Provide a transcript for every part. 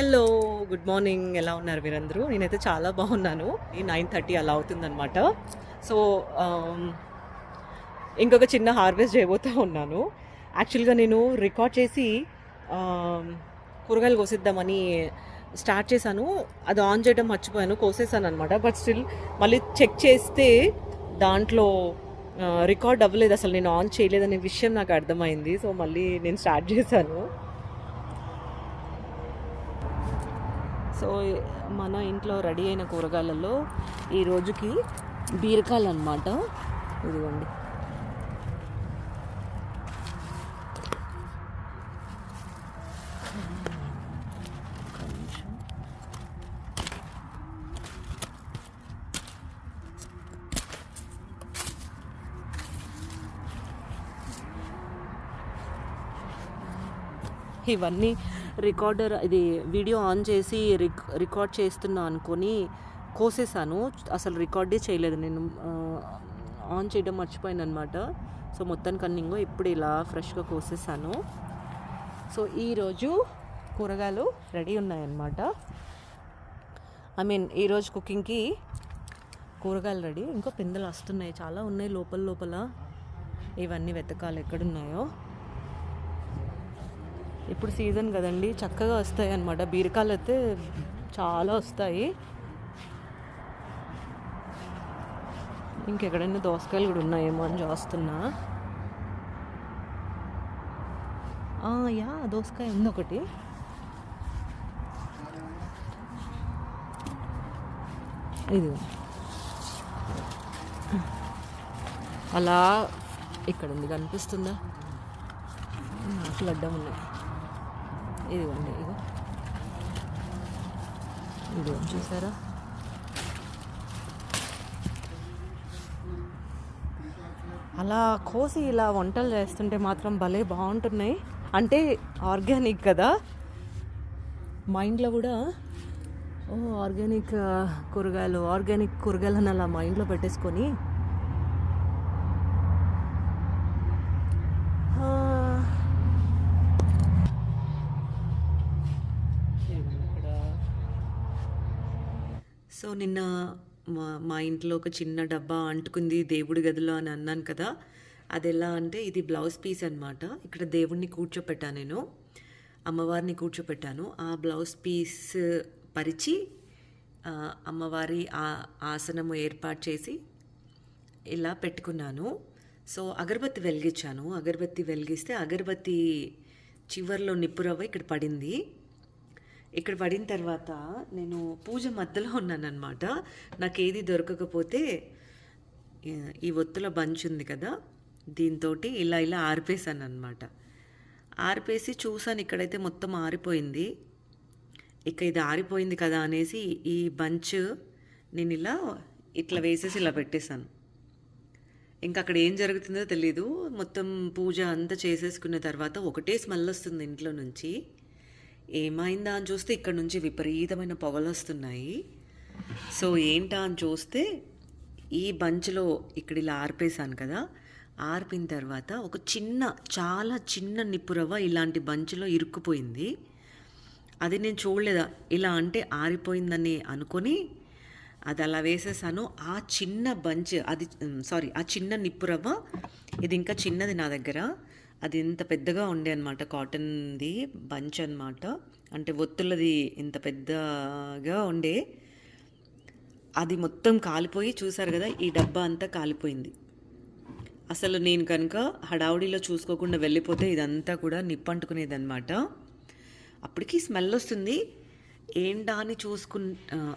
Hello good morning. ఎలా ఉన్నారు మీరందరూ? నేనైతే చాలా బాగున్నాను. ఈ నైన్ థర్టీ అలా అవుతుందన్నమాట. సో ఇంకొక చిన్న హార్వెస్ట్ చేయబోతూ ఉన్నాను. యాక్చువల్గా నేను రికార్డ్ చేసి కూరగాయలు కోసిద్దామని స్టార్ట్ చేశాను. అది ఆన్ చేయడం మర్చిపోయాను కోసేసాను అనమాట బట్ స్టిల్ మళ్ళీ చెక్ చేస్తే దాంట్లో రికార్డ్ అవ్వలేదు. అసలు నేను ఆన్ చేయలేదనే విషయం నాకు అర్థమైంది. సో మళ్ళీ నేను స్టార్ట్ చేశాను. సో మన ఇంట్లో రెడీ అయిన కూరగాయలలో ఈ రోజుకి బీరకాయలు అనమాట ఇదిగోండి. ఇవన్నీ రికార్డర్ ఇది వీడియో ఆన్ చేసి రిక్ రికార్డ్ చేస్తున్నా అనుకొని కోసేసాను. అసలు రికార్డే చేయలేదు. నేను ఆన్ చేయడం మర్చిపోయాను అనమాట సో మొత్తానికి అన్నింగో ఇప్పుడు ఇలా ఫ్రెష్గా కోసేసాను. సో ఈరోజు కూరగాయలు రెడీ ఉన్నాయన్నమాట. ఐ మీన్ ఈరోజు కుకింగ్కి కూరగాయలు రెడీ. ఇంకా పిందెలు వస్తున్నాయి. చాలా ఉన్నాయి లోపల లోపల. ఇవన్నీ వెతకాలి ఎక్కడున్నాయో. ఇప్పుడు సీజన్ కదండి చక్కగా వస్తాయి అన్నమాట. బీరకాయలు అయితే చాలా వస్తాయి. ఇంకెక్కడైనా దోసకాయలు కూడా ఉన్నాయేమో అని చూస్తున్నా. యా దోసకాయ ఉంది ఒకటి. ఇది అలా ఇక్కడ ఉంది కనిపిస్తుందా? ఆకులు ఉన్నాయి. ఇదిగోండి ఇగో. ఇదిగో చూసారా? అలా కోసి ఇలా వంటలు చేస్తుంటే మాత్రం భలే బాగుంటున్నాయి. అంటే ఆర్గానిక్ కదా? మైండ్లో కూడా ఓ ఆర్గానిక్ కూరగాయలు ఆర్గానిక్ కూరగాయలను అలా మైండ్లో పెట్టేసుకొని ఆ, సో నిన్న మా మా ఇంట్లో ఒక చిన్న డబ్బా అంటుకుంది దేవుడి గదిలో అని అన్నాను కదా. అది ఎలా అంటే ఇది బ్లౌజ్ పీస్ అన్నమాట. ఇక్కడ దేవుణ్ణి కూర్చోపెట్టాను నేను. అమ్మవారిని కూర్చోపెట్టాను. ఆ బ్లౌజ్ పీస్ పరిచి అమ్మవారి ఆ ఆసనము ఏర్పాటు చేసి ఇలా పెట్టుకున్నాను. సో అగరబత్తి వెలిగించాను. అగరబత్తి వెలిగిస్తే అగరబత్తి చివర్లో నిప్పురవ్వ ఇక్కడ పడింది. ఇక్కడ పడిన తర్వాత నేను పూజ మధ్యలో ఉన్నానన్నమాట. నాకు ఏది దొరకకపోతే ఈ- ఒత్తుల బంచ్ ఉంది కదా దీంతో ఇలా ఇలా ఆరిపేసాను అనమాట ఆరిపేసి చూసాను ఇక్కడైతే మొత్తం ఆరిపోయింది. ఇక ఇది ఆరిపోయింది కదా అనేసి ఈ బంచ్ నేను ఇలా ఇట్లా వేసేసి ఇలా పెట్టేశాను. ఇంకా అక్కడ ఏం జరుగుతుందో తెలీదు. మొత్తం పూజ అంతా చేసేసుకున్న తర్వాత ఒకటే స్మెల్ వస్తుంది ఇంట్లో నుంచి. ఏమైందా అని చూస్తే ఇక్కడ నుంచి విపరీతమైన పొగలు వస్తున్నాయి సో ఏంటా అని చూస్తే ఈ బంచ్లో ఇక్కడ ఇలా ఆర్పేశాను కదా. ఆర్పిన తర్వాత ఒక చిన్న చాలా చిన్న నిప్పురవ్వ ఇలాంటి బంచ్లో ఇరుక్కుపోయింది. అది నేను చూడలేదా? ఇలా అంటే ఆరిపోయిందని అనుకొని అది అలా వేసేసాను. ఆ చిన్న బంచ్ అది సారీ ఆ చిన్న నిప్పురవ్వ ఇది ఇంకా చిన్నది నా దగ్గర. అది ఇంత పెద్దగా ఉండే అనమాట కాటన్ది బంచ్ అనమాట అంటే ఒత్తులది ఇంత పెద్దగా ఉండే. అది మొత్తం కాలిపోయి చూసారు కదా ఈ డబ్బా అంతా కాలిపోయింది. అసలు నేను కనుక హడావుడిలో చూసుకోకుండా వెళ్ళిపోతే ఇదంతా కూడా నిప్పంటుకునేది అనమాట అప్పటికి స్మెల్ వస్తుంది. ఏంటా అని చూసుకు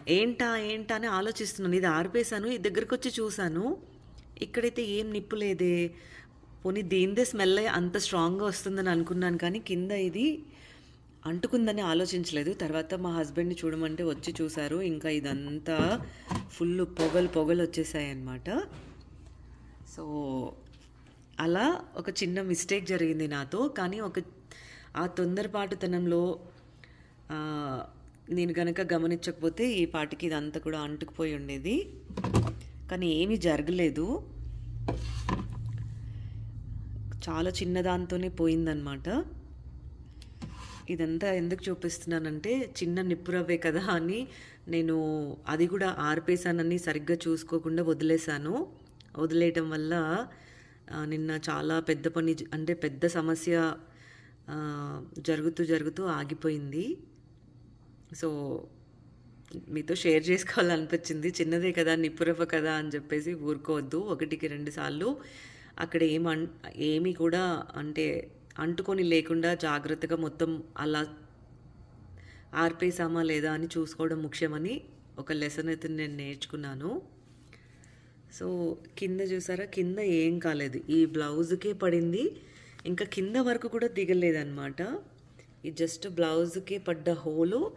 ఏంటా ఏంటా అని ఆలోచిస్తున్నాను. ఇది ఆరిపేశాను ఈ దగ్గరికి వచ్చి చూశాను. ఇక్కడైతే ఏం నిప్పు లేదే. పోనీ దీనిదే స్మెల్ అంత స్ట్రాంగ్గా వస్తుందని అనుకున్నాను కానీ కింద ఇది అంటుకుందని ఆలోచించలేదు. తర్వాత మా హస్బెండ్ని చూడమంటే వచ్చి చూశారు. ఇంకా ఇదంతా ఫుల్ పొగలు పొగలు వచ్చేసాయి అన్నమాట సో అలా ఒక చిన్న మిస్టేక్ జరిగింది నాతో. కానీ ఒక ఆ తొందరపాటుతనంలో నేను గనక గమనించకపోతే ఈ పాటికి ఇదంతా కూడా అంటుకుపోయి ఉండేది. కానీ ఏమీ జరగలేదు. చాలా చిన్నదాంతోనే పోయిందనమాట ఇదంతా ఎందుకు చూపిస్తున్నానంటే చిన్న నిప్పురవ్వే కదా అని నేను అది కూడా ఆర్పేసానని సరిగ్గా చూసుకోకుండా వదిలేశాను. వదిలేయటం వల్ల నిన్న చాలా పెద్ద పని అంటే పెద్ద సమస్య జరుగుతూ జరుగుతూ ఆగిపోయింది. సో మీతో షేర్ చేసుకోవాలనిపించింది. చిన్నదే కదా నిప్పురవ్వ కదా అని చెప్పేసి ఊరుకోవద్దు. ఒకటికి రెండు సార్లు అక్కడ ఏం అన్ ఏమీ కూడా అంటే అంటుకొని లేకుండా జాగ్రత్తగా మొత్తం అలా ఆర్పేసామా లేదా అని చూసుకోవడం ముఖ్యమని ఒక లెసన్ అయితే నేను నేర్చుకున్నాను. సో కింద చూసారా? కింద ఏం కాలేదు. ఈ బ్లౌజ్కే పడింది. ఇంకా కింద వరకు కూడా దిగలేదన్నమాట. ఈ జస్ట్ బ్లౌజ్కే పడ్డ హోలు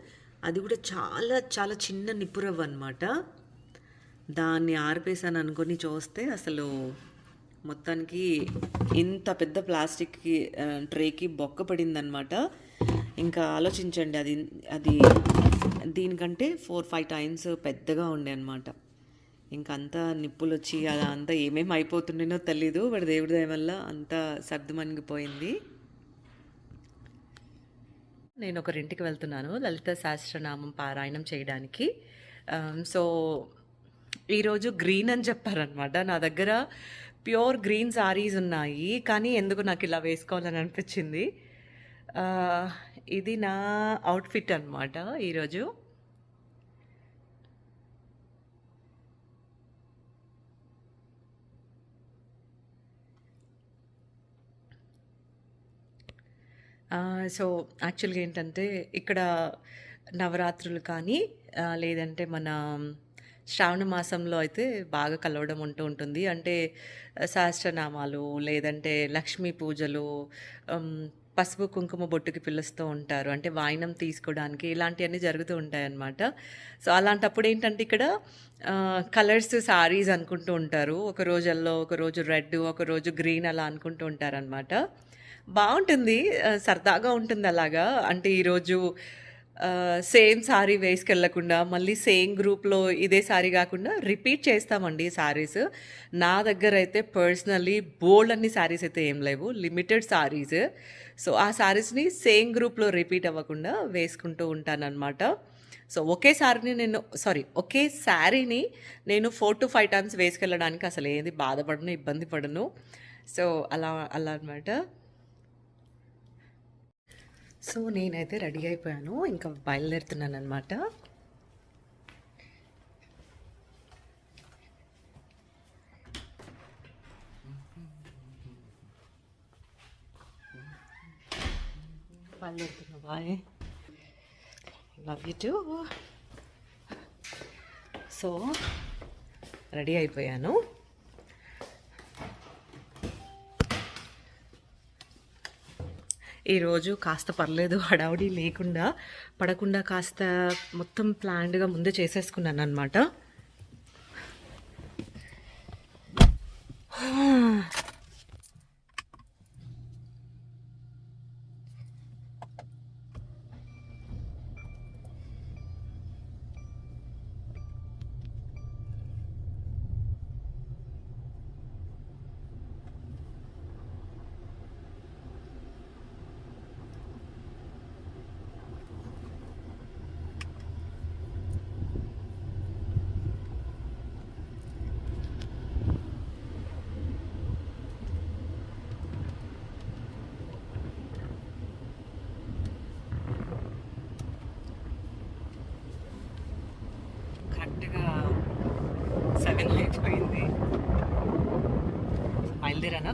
అది కూడా చాలా చాలా చిన్న నిపురవ్వ అనమాట దాన్ని ఆర్పేసాను అనుకొని చూస్తే అసలు మొత్తానికి ఇంత పెద్ద ప్లాస్టిక్కి ట్రేకి బొక్క పడిందనమాట ఇంకా ఆలోచించండి అది అది దీనికంటే ఫోర్ ఫైవ్ టైమ్స్ పెద్దగా ఉండే అనమాట ఇంకంతా నిప్పులు వచ్చి అలా అంతా ఏమేమి అయిపోతుండేనో తెలీదు బట్ దేవుడి దయ వల్ల అంతా సర్దుమణిగిపోయింది నేను ఒకరింటికి వెళ్తున్నాను లలిత సహస్రనామం పారాయణం చేయడానికి. సో ఈరోజు గ్రీన్ అని చెప్పారనమాట నా దగ్గర ప్యూర్ గ్రీన్ సారీస్ ఉన్నాయి కానీ ఎందుకు నాకు ఇలా వేసుకోవాలని అనిపించింది? ఇది నా అవుట్ఫిట్ అనమాట ఈరోజు. సో యాక్చువల్గా ఏంటంటే ఇక్కడ నవరాత్రులు కానీ లేదంటే మన శ్రావణ మాసంలో అయితే బాగా కలవడం ఉంటూ ఉంటుంది. అంటే సహస్రనామాలు లేదంటే లక్ష్మీ పూజలు పసుపు కుంకుమ బొట్టుకి పిలుస్తూ ఉంటారు. అంటే వాయినం తీసుకోవడానికి ఇలాంటివన్నీ జరుగుతూ ఉంటాయన్నమాట. సో అలాంటప్పుడు ఏంటంటే ఇక్కడ కలర్స్ సారీస్ అనుకుంటూ ఉంటారు. ఒక రోజు ఎల్లో ఒక రోజు రెడ్ ఒక రోజు గ్రీన్ అలా అనుకుంటూ ఉంటారనమాట బాగుంటుంది. సరదాగా ఉంటుంది అలాగా. అంటే ఈరోజు సేమ్ సారీ వేసుకెళ్ళకుండా మళ్ళీ సేమ్ గ్రూప్లో ఇదే సారీ కాకుండా రిపీట్ చేస్తామండి సారీస్. నా దగ్గర అయితే పర్సనల్లీ బోల్డ్ అన్ని సారీస్ అయితే ఏం లేవు లిమిటెడ్ సారీస్. సో ఆ సారీస్ని సేమ్ గ్రూప్లో రిపీట్ అవ్వకుండా వేసుకుంటూ ఉంటానన్నమాట. సో ఒకే శారీని నేను సారీ ఒకే శారీని నేను ఫోర్ టు ఫైవ్ టైమ్స్ వేసుకెళ్ళడానికి అసలు ఏది? బాధపడను ఇబ్బంది పడను. సో అలా అలా అనమాట సో నేనైతే రెడీ అయిపోయాను. ఇంకా బయలుదేరుతున్నాను అనమాట బయలుదేరుతున్నా bye. Love you too so ready అయిపోయాను. ఈరోజు కాస్త పర్లేదు హడావుడి లేకుండా పడకుండా కాస్త మొత్తం ప్లాన్డ్గా ముందే చేసేసుకున్నాను అనమాట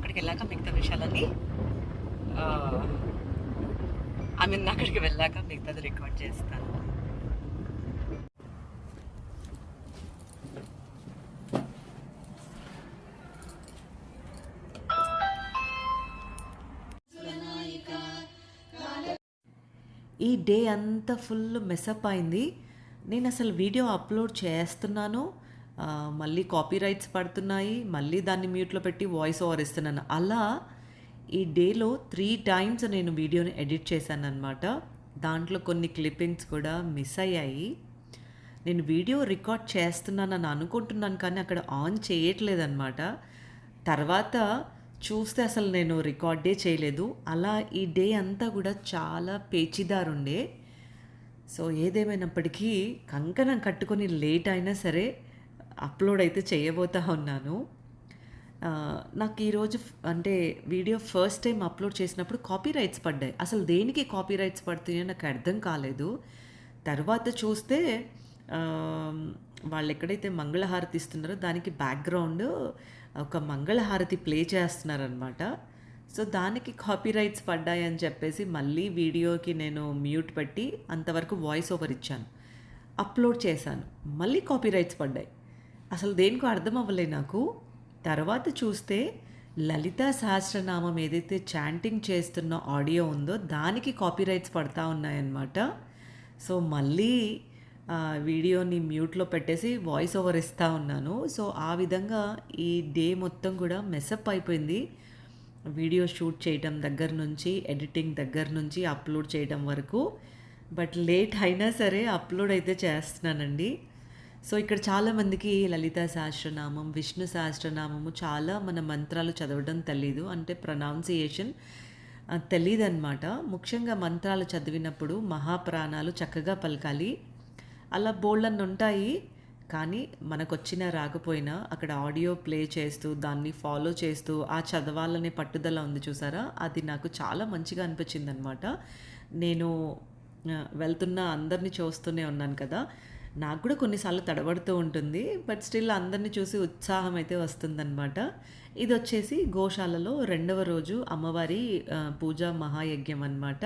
అక్కడికి వెళ్ళాక మిగతా విషయాలన్నీ ఐ మీన్ అక్కడికి వెళ్ళాక మిగతాది రికార్డ్ చేస్తాను. ఈ డే అంతా ఫుల్ మెసప్ అయింది. నేను అసలు వీడియో అప్లోడ్ చేస్తున్నాను. మళ్ళీ కాపీ రైట్స్ పడుతున్నాయి మళ్ళీ దాన్ని మ్యూట్లో పెట్టి వాయిస్ ఓవర్ ఇస్తున్నాను. అలా ఈ డేలో త్రీ టైమ్స్ నేను వీడియోని ఎడిట్ చేశాను అనమాట దాంట్లో కొన్ని క్లిప్పింగ్స్ కూడా మిస్ అయ్యాయి. నేను వీడియో రికార్డ్ చేస్తున్నానని అనుకుంటున్నాను కానీ అక్కడ ఆన్ చేయట్లేదన్నమాట. తర్వాత చూస్తే అసలు నేను రికార్డే చేయలేదు. అలా ఈ డే అంతా కూడా చాలా పేచిదారుండే. సో ఏదేమైనప్పటికీ కంకణం కట్టుకొని లేట్ అయినా సరే అప్లోడ్ అయితే చేయబోతా ఉన్నాను. నాకు ఈరోజు అంటే వీడియో ఫస్ట్ టైం అప్లోడ్ చేసినప్పుడు కాపీ రైట్స్ పడ్డాయి. అసలు దేనికి కాపీ రైట్స్ పడుతున్నాయో నాకు అర్థం కాలేదు. తర్వాత చూస్తే వాళ్ళు ఎక్కడైతే మంగళహారతి ఇస్తున్నారో దానికి బ్యాక్గ్రౌండ్ ఒక మంగళహారతి ప్లే చేస్తున్నారనమాట సో దానికి కాపీ రైట్స్ పడ్డాయని చెప్పేసి మళ్ళీ వీడియోకి నేను మ్యూట్ పెట్టి అంతవరకు వాయిస్ ఓవర్ ఇచ్చాను. అప్లోడ్ చేశాను. మళ్ళీ కాపీ రైట్స్ పడ్డాయి. అసలు దేనికో అర్థం అవ్వలే నాకు. తర్వాత చూస్తే లలితా సహస్రనామం ఏదైతే చాంటింగ్ చేస్తున్న ఆడియో ఉందో దానికి కాపీరైట్స్ పడతా ఉన్నాయన్నమాట. సో మళ్ళీ వీడియోని మ్యూట్లో పెట్టేసి వాయిస్ ఓవర్ ఇస్తూ ఉన్నాను. సో ఆ విధంగా ఈ డే మొత్తం కూడా మెసప్ అయిపోయింది. వీడియో షూట్ చేయటం దగ్గర నుంచి ఎడిటింగ్ దగ్గర నుంచి అప్లోడ్ చేయడం వరకు. బట్ లేట్ అయినా సరే అప్లోడ్ అయితే చేస్తున్నానండి. సో ఇక్కడ చాలామందికి లలిత సహస్రనామం విష్ణు సహస్రనామము చాలా మన మంత్రాలు చదవడం తెలీదు. అంటే ప్రొనౌన్సియేషన్ తెలియదు అనమాట ముఖ్యంగా మంత్రాలు చదివినప్పుడు మహాప్రాణాలు చక్కగా పలకాలి. అలా బోల్డన్ని ఉంటాయి కానీ మనకు వచ్చినా రాకపోయినా అక్కడ ఆడియో ప్లే చేస్తూ దాన్ని ఫాలో చేస్తూ ఆ చదవాలనే పట్టుదల ఉంది చూసారా? అది నాకు చాలా మంచిగా అనిపించింది అనమాట నేను వెళ్తున్న అందరినీ చూస్తూనే ఉన్నాను కదా. నాకు కూడా కొన్నిసార్లు తడబడుతూ ఉంటుంది బట్ స్టిల్ అందరినీ చూసి ఉత్సాహం అయితే వస్తుందన్నమాట. ఇది వచ్చేసి గోశాలలో రెండవ రోజు అమ్మవారి పూజా మహాయజ్ఞం అనమాట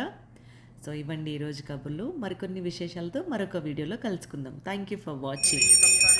సో ఇవ్వండి ఈరోజు కబుర్లు. మరికొన్ని విశేషాలతో మరొక వీడియోలో కలుసుకుందాం. Thank you for watching